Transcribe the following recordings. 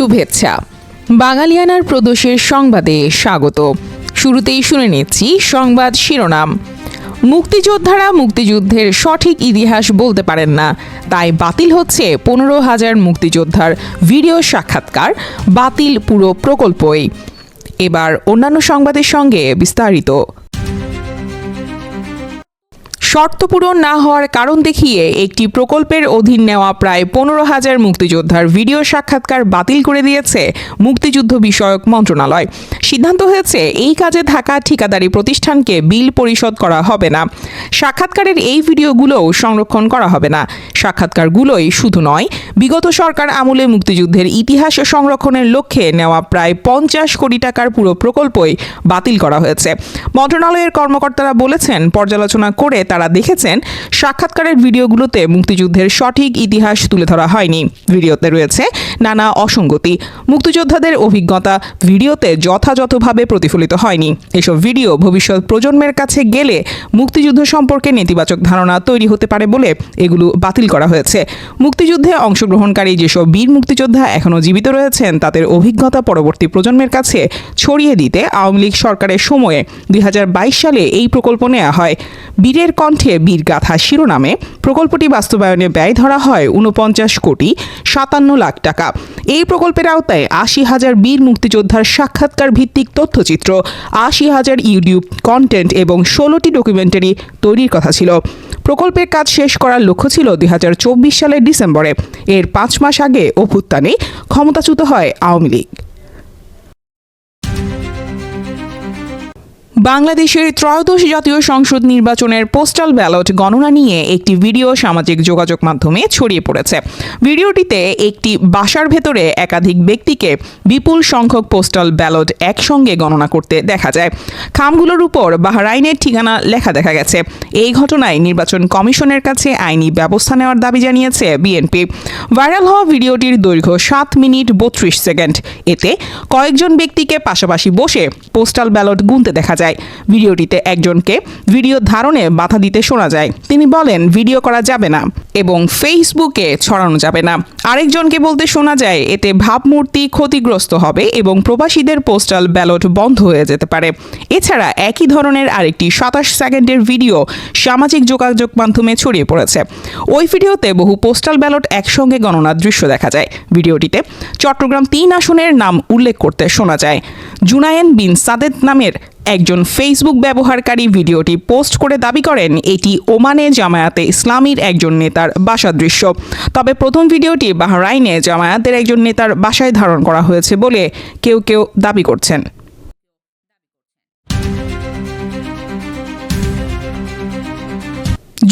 শুভেচ্ছা। বাঙালিয়ানার প্রদোষের সংবাদে স্বাগত। শুরুতেই শুনে নিচ্ছি সংবাদ শিরোনাম। মুক্তিযোদ্ধারা মুক্তিযুদ্ধের সঠিক ইতিহাস বলতে পারেন না, তাই বাতিল হচ্ছে পনেরো হাজার মুক্তিযোদ্ধার ভিডিও সাক্ষাৎকার, বাতিল পুরো প্রকল্পই। এবার অন্যান্য সংবাদের সঙ্গে বিস্তারিত। শর্ত পূরণ না হওয়ার কারণ দেখিয়ে একটি প্রকল্পের অধীন নেওয়া প্রায় পনেরো হাজার মুক্তিযোদ্ধার ভিডিও সাক্ষাৎকার বাতিল করে দিয়েছে মুক্তিযুদ্ধ বিষয়ক মন্ত্রণালয়। সিদ্ধান্ত হয়েছে, এই কাজে থাকা ঠিকাদারি প্রতিষ্ঠানকে বিল পরিশোধ করা হবে না। সাক্ষাৎকারের এই ভিডিওগুলোও সংরক্ষণ করা হবে না। সাক্ষাৎকারগুলোই শুধু নয়, বিগত সরকার আমলে মুক্তিযুদ্ধের ইতিহাস সংরক্ষণের লক্ষ্যে নেওয়া প্রায় পঞ্চাশ কোটি টাকার পুরো প্রকল্পই বাতিল করা হয়েছে। মন্ত্রণালয়ের কর্মকর্তারা বলেছেন, পর্যালোচনা করে তারা দেখেছেন, সাক্ষাৎকারের ভিডিওগুলোতে মুক্তিযুদ্ধের সঠিক ইতিহাস তুলে ধরা হয়নি। ভিডিওতে রয়েছে নানা অসঙ্গতি। মুক্তিযোদ্ধাদের অভিজ্ঞতা ভিডিওতে যথাযথভাবে প্রতিফলিত হয়নি। এসব ভিডিও ভবিষ্যৎ প্রজন্মের কাছে গেলে মুক্তিযুদ্ধ সম্পর্কে নেতিবাচক ধারণা তৈরি হতে পারে বলে এগুলো বাতিল করা হয়েছে। মুক্তিযুদ্ধে অংশগ্রহণকারী যেসব বীর মুক্তিযোদ্ধা এখনও জীবিত রয়েছেন, তাদের অভিজ্ঞতা পরবর্তী প্রজন্মের কাছে ছড়িয়ে দিতে আওয়ামী লীগ সরকারের সময়ে দুই হাজার বাইশ সালে এই প্রকল্প নেওয়া হয়। বীরের কণ্ঠে বীরগাথা শিরোনামে প্রকল্পটি বাস্তবায়নে ব্যয় ধরা হয় উনপঞ্চাশ কোটি সাতান্ন লাখ টাকা। এই প্রকল্পের আওতায় আশি হাজার বীর মুক্তিযোদ্ধার সাক্ষাৎকার ভিত্তিক তথ্যচিত্র, আশি হাজার ইউটিউব কন্টেন্ট এবং ষোলোটি ডকুমেন্টারি তৈরির কথা ছিল। প্রকল্পের কাজ শেষ করার লক্ষ্য ছিল দুই হাজার চব্বিশ সালের ডিসেম্বরে। এর পাঁচ মাস আগে অভ্যুত্থানে ক্ষমতাচ্যুত হয় আওয়ামী লীগ। বাংলাদেশের ত্রয়োদশ জাতীয় সংসদ নির্বাচনের পোস্টাল ব্যালট গণনা নিয়ে একটি ভিডিও সামাজিক যোগাযোগ মাধ্যমে ছড়িয়ে পড়েছে। ভিডিওটিতে একটি বাসার ভেতরে একাধিক ব্যক্তিকে বিপুল সংখ্যক পোস্টাল ব্যালট একসঙ্গে গণনা করতে দেখা যায়। খামগুলোর উপর বাহরাইনের ঠিকানা লেখা দেখা গেছে। এই ঘটনায় নির্বাচন কমিশনের কাছে আইনি ব্যবস্থা নেওয়ার দাবি জানিয়েছে বিএনপি। ভাইরাল হওয়া ভিডিওটির দৈর্ঘ্য সাত মিনিট বত্রিশ সেকেন্ড। এতে কয়েকজন ব্যক্তিকে পাশাপাশি বসে পোস্টাল ব্যালট গুনতে দেখা যায়। ভিডিওটিতে একজনকে ভিডিও ধারণে বাধা দিতে শোনা যায়। তিনি বলেন, ভিডিও করা যাবে না এবং ফেসবুকে ছড়ানো যাবে না। আরেকজনকে বলতে শোনা যায়, এতে ভাবমূর্তি ক্ষতিগ্রস্ত হবে এবং প্রবাসীদের পোস্টাল ব্যালট বন্ধ হয়ে যেতে পারে। এছাড়া একই ধরনের আরেকটি সাতাশ সেকেন্ডের ভিডিও সামাজিক যোগাযোগ মাধ্যমে ছড়িয়ে পড়েছে। ওই ভিডিওতে বহু পোস্টাল ব্যালট একসঙ্গে গণনার দৃশ্য দেখা যায়। ভিডিওটিতে চট্টগ্রাম তিন আসনের নাম উল্লেখ করতে শোনা যায়। জুনায়েন বিন সাদেদ নামের একজন ফেসবুক ব্যবহারকারী ভিডিওটি পোস্ট করে দাবি করেন, এটি ওমানে জামায়াতে ইসলামীর একজন নেতার বাসা দৃশ্য। তবে প্রথম ভিডিওটি বাহরাইনে জামায়াতের একজন নেতার বাসায় ধারণ করা হয়েছে বলে কেউ কেউ দাবি করছেন।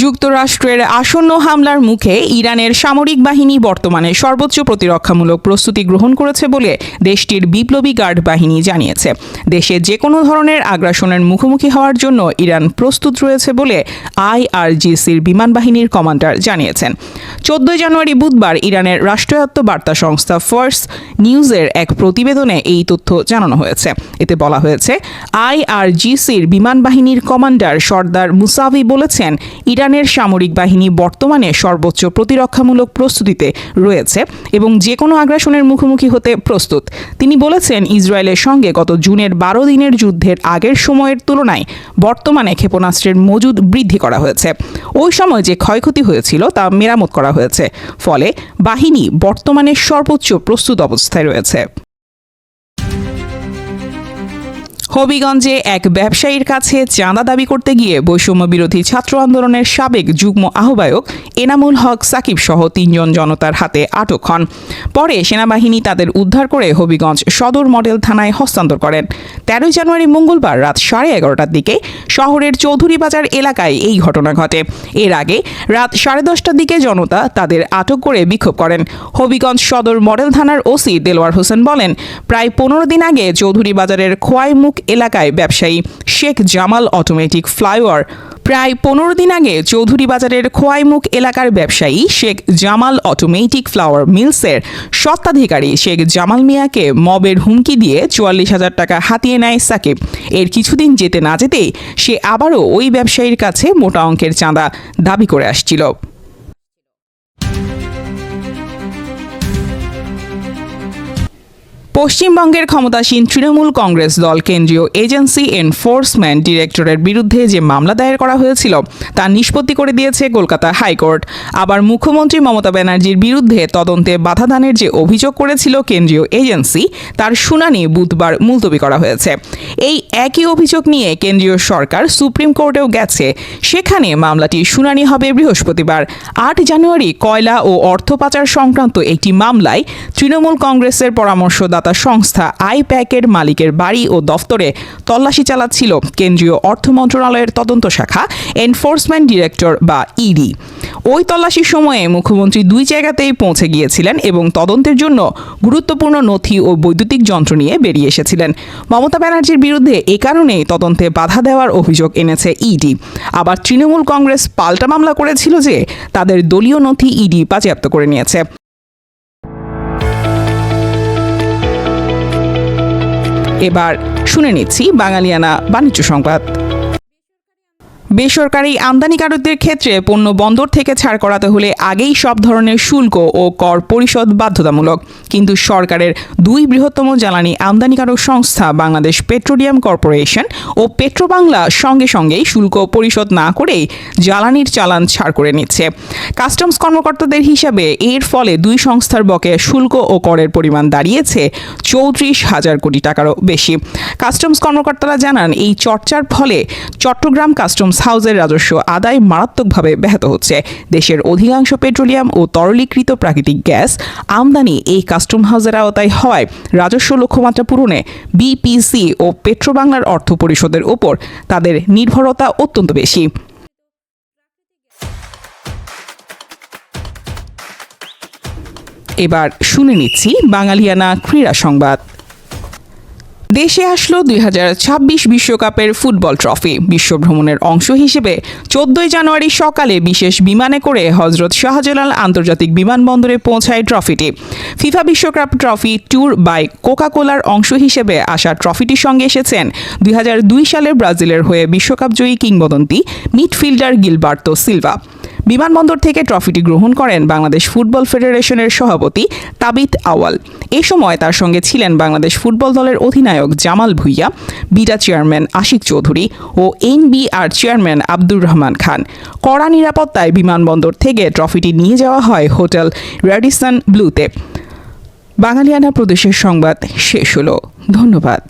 যুক্তরাষ্ট্রের আসন্ন হামলার মুখে ইরানের সামরিক বাহিনী বর্তমানে সর্বোচ্চ প্রতিরক্ষামূলক প্রস্তুতি গ্রহণ করেছে বলে দেশটির বিপ্লবী গার্ড বাহিনী জানিয়েছে। দেশে যে কোনো ধরনের আগ্রাসনের মুখোমুখি হওয়ার জন্য ইরান প্রস্তুত রয়েছে বলে আইআরজিসির বিমান বাহিনীর কমান্ডার জানিয়েছেন। চোদ্দই জানুয়ারি বুধবার ইরানের রাষ্ট্রায়ত্ত বার্তা সংস্থা ফার্স নিউজের এক প্রতিবেদনে এই তথ্য জানানো হয়েছে। এতে বলা হয়েছে, আইআরজিসির বিমান বাহিনীর কমান্ডার সর্দার মুসাভি বলেছেন ইরানের সামরিক বাহিনী বর্তমানে সর্বোচ্চ প্রতিরক্ষামূলক প্রস্তুতিতে রয়েছে এবং যে কোনো আগ্রাসনের মুখোমুখি হতে প্রস্তুত। তিনি বলেছেন, ইসরায়েলের সঙ্গে গত জুনের বারো দিনের যুদ্ধের আগের সময়ের তুলনায় বর্তমানে ক্ষেপণাস্ত্রের মজুদ বৃদ্ধি করা হয়েছে। ওই সময় যে ক্ষয়ক্ষতি হয়েছিল তা মেরামত করা হয়েছে। ফলে বাহিনী বর্তমানে সর্বোচ্চ প্রস্তুত অবস্থায় রয়েছে। হবিগঞ্জে এক ব্যবসায়ীর কাছে চাঁদা দাবি করতে গিয়ে বৈষম্য বিরোধী ছাত্র আন্দোলনের সাবেক যুগ্ম আহ্বায়ক এনামুল হক সাকিব সহ তিনজন জনতার হাতে আটক হন। পরে সেনাবাহিনী তাদের উদ্ধার করে হবিগঞ্জ সদর মডেল থানায় হস্তান্তর করেন। তেরোই জানুয়ারি মঙ্গলবার রাত সাড়ে এগারোটার দিকে শহরের চৌধুরী বাজার এলাকায় এই ঘটনা ঘটে। এর আগে রাত সাড়ে দশটার দিকে জনতা তাদের আটক করে বিক্ষোভ করেন। হবিগঞ্জ সদর মডেল থানার ওসি দেলোয়ার হোসেন বলেন, প্রায় পনেরো দিন আগে চৌধুরী বাজারের খোয়াইমুখ এলাকায় ব্যবসায়ী শেখ জামাল অটোমেটিক ফ্লাইওভার। প্রায় পনেরো দিন আগে চৌধুরী বাজারের খোয়াইমুখ এলাকার ব্যবসায়ী শেখ জামাল অটোমেটিক ফ্লাওয়ার মিলসের স্বত্বাধিকারী শেখ জামাল মিয়াকে মবের হুমকি দিয়ে চুয়াল্লিশ হাজার টাকা হাতিয়ে নেয় সাকিব। এর কিছুদিন যেতে না যেতেই সে আবারও ওই ব্যবসায়ীর কাছে মোটা অঙ্কের চাঁদা দাবি করে আসছিল। পশ্চিমবঙ্গের ক্ষমতাসীন তৃণমূল কংগ্রেস দল কেন্দ্রীয় এজেন্সি এনফোর্সমেন্ট ডিরেক্টরের বিরুদ্ধে যে মামলা দায়ের করা হয়েছিল, তা নিষ্পত্তি করে দিয়েছে কলকাতা হাইকোর্ট। আবার মুখ্যমন্ত্রী মমতা ব্যানার্জির বিরুদ্ধে তদন্তে বাধাদানের যে অভিযোগ করেছিল কেন্দ্রীয় এজেন্সি, তার শুনানি বুধবার মুলতবি করা হয়েছে। এই একই অভিযোগ নিয়ে কেন্দ্রীয় সরকার সুপ্রিম কোর্টেও গেছে। সেখানে মামলাটি শুনানি হবে বৃহস্পতিবার, আট জানুয়ারি কয়লা ও অর্থ পাচার সংক্রান্ত একটি মামলায় তৃণমূল কংগ্রেসের পরামর্শদাতা সংস্থা আইপ্যাকের মালিকের বাড়ি ও দফতরে তল্লাশি চালাচ্ছিল কেন্দ্রীয় অর্থ মন্ত্রণালয়ের তদন্ত শাখা, এনফোর্সমেন্ট ডিরেক্টর বা ইডি। ওই তল্লাশির সময়ে মুখ্যমন্ত্রী দুই জায়গাতেই পৌঁছে গিয়েছিলেন এবং তদন্তের জন্য গুরুত্বপূর্ণ নথি ও বৈদ্যুতিক যন্ত্র নিয়ে বেরিয়ে এসেছিলেন। মমতা ব্যানার্জির বিরুদ্ধে এ কারণেই তদন্তে বাধা দেওয়ার অভিযোগ এনেছে ইডি। আবার তৃণমূল কংগ্রেস পাল্টা মামলা করেছিল যে তাদের দলীয় নথি ইডি বাজেয়াপ্ত করে নিয়েছে। এবার শুনে নিচ্ছি বাঙালিয়ানা বাণিজ্য সংবাদ। বেসরকারি আমদানিকারকদের ক্ষেত্রে পণ্য বন্দর থেকে ছাড় করাতে হলে আগেই সব ধরনের শুল্ক ও কর পরিশোধ বাধ্যতামূলক। কিন্তু সরকারের দুই বৃহত্তম জ্বালানি আমদানিকারক সংস্থা বাংলাদেশ পেট্রোলিয়াম কর্পোরেশন ও পেট্রোবাংলা সঙ্গে সঙ্গেই শুল্ক পরিশোধ না করেই জ্বালানির চালান ছাড় করে নিচ্ছে। কাস্টমস কর্মকর্তাদের হিসাবে এর ফলে দুই সংস্থার বকেয়া শুল্ক ও করের পরিমাণ দাঁড়িয়েছে চৌত্রিশ হাজার কোটি টাকারও বেশি। কাস্টমস কর্মকর্তারা জানান, এই চর্চার ফলে চট্টগ্রাম কাস্টমস হাউসের রাজস্ব আদায় মারাত্মকভাবে ব্যাহত হচ্ছে। দেশের অধিকাংশ পেট্রোলিয়াম ও তরলীকৃত প্রাকৃতিক গ্যাস আমদানি এই কাস্টম হাউসের আওতায় হওয়ায় রাজস্ব লক্ষ্যমাত্রা পূরণে বিপিসি ও পেট্রোবাংলার অর্থ পরিষদের ওপর তাদের নির্ভরতা অত্যন্ত বেশি। এবার শুনে নিচ্ছি বাঙালিয়ানা ক্রীড়া সংবাদ। দেশে আসলো দুই বিশ্বকাপের ফুটবল ট্রফি। বিশ্বভ্রমণের অংশ হিসেবে চোদ্দই জানুয়ারি সকালে বিশেষ বিমানে করে হজরত শাহজালাল আন্তর্জাতিক বিমানবন্দরে পৌঁছায় ট্রফিটি। ফিফা বিশ্বকাপ ট্রফি ট্যুর বাই কোকা কোলার অংশ হিসেবে আসা ট্রফিটির সঙ্গে এসেছেন দুই সালের ব্রাজিলের হয়ে বিশ্বকাপ জয়ী কিংবদন্তি মিডফিল্ডার গিলবার্তো সিলভা। বিমানবন্দর থেকে ট্রফিটি গ্রহণ করেন বাংলাদেশ ফুটবল ফেডারেশনের সভাপতি তাবিত আওয়াল। এ সময় তার সঙ্গে ছিলেন বাংলাদেশ ফুটবল দলের অধিনায়ক জামাল ভুইয়া বিটা চেয়ারম্যান আশিক চৌধুরী ও এনবিআর চেয়ারম্যান আব্দুর রহমান খান। কড়া নিরাপত্তায় বিমানবন্দর থেকে ট্রফিটি নিয়ে যাওয়া হয় হোটেল র্যাডিসন ব্লুতে। বাঙালিয়ানা প্রদেশের সংবাদ শেষ হলো। ধন্যবাদ।